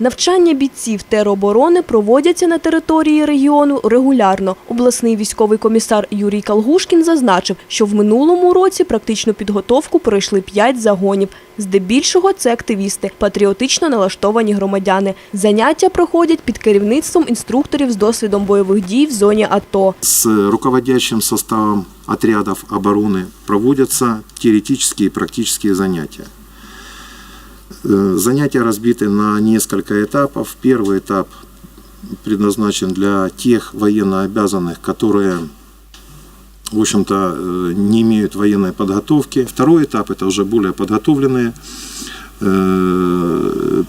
Навчання бійців тероборони проводяться на території регіону регулярно. Обласний військовий комісар Юрій Калгушкін зазначив, що в минулому році практичну підготовку пройшли п'ять загонів. Здебільшого це активісти, патріотично налаштовані громадяни. Заняття проходять під керівництвом інструкторів з досвідом бойових дій в зоні АТО. С руководящим составом отрядов обороны проводятся теоретические и практические занятия. Э, Занятия разбиты на несколько этапов. Первый этап предназначен для тех военнообязанных, которые в общем-то, э, не имеют военной подготовки. Второй этап – это уже более подготовленные,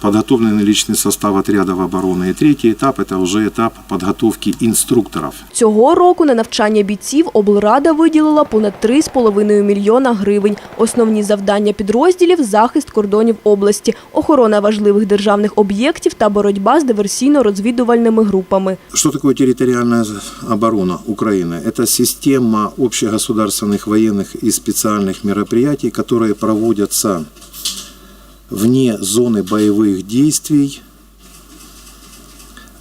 подготовленный личный состав отрядов обороны. И третий этап – это уже этап подготовки инструкторов. Цього року на навчання бійців облрада виділила понад 3,5 мільйона гривень. Основні завдання підрозділів – захист кордонів області, охорона важливих державних об'єктів та боротьба з диверсійно-розвідувальними групами. Что такое территориальная оборона Украины? Это система общегосударственных военных и специальных мероприятий, которые проводятся вне зоны боевых действий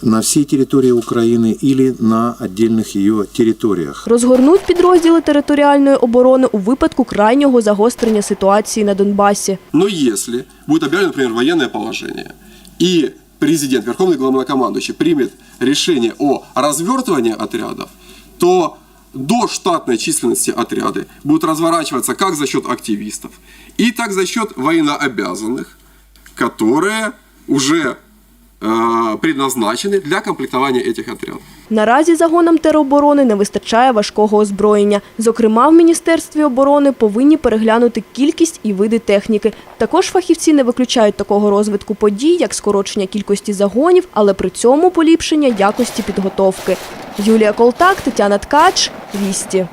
на всей территории Украины или на отдельных ее территориях. Розгорнуть підрозділи територіальної оборони у випадку крайнього загострення ситуації на Донбасі. Но если будет объявлено, например, военное положение, и президент, верховный главнокомандующий, примет решение о развертывании отрядов, то до штатной численности отряды будут разворачиваться как за счет активистов, и так за счет военнообязанных, которые уже э, предназначены для комплектования этих отрядов. Наразі загонам тероборони не вистачає важкого озброєння. Зокрема, в Міністерстві оборони повинні переглянути кількість і види техніки. Також фахівці не виключають такого розвитку подій, як скорочення кількості загонів, але при цьому поліпшення якості підготовки. Юлія Колтак, Тетяна Ткач, Вісті.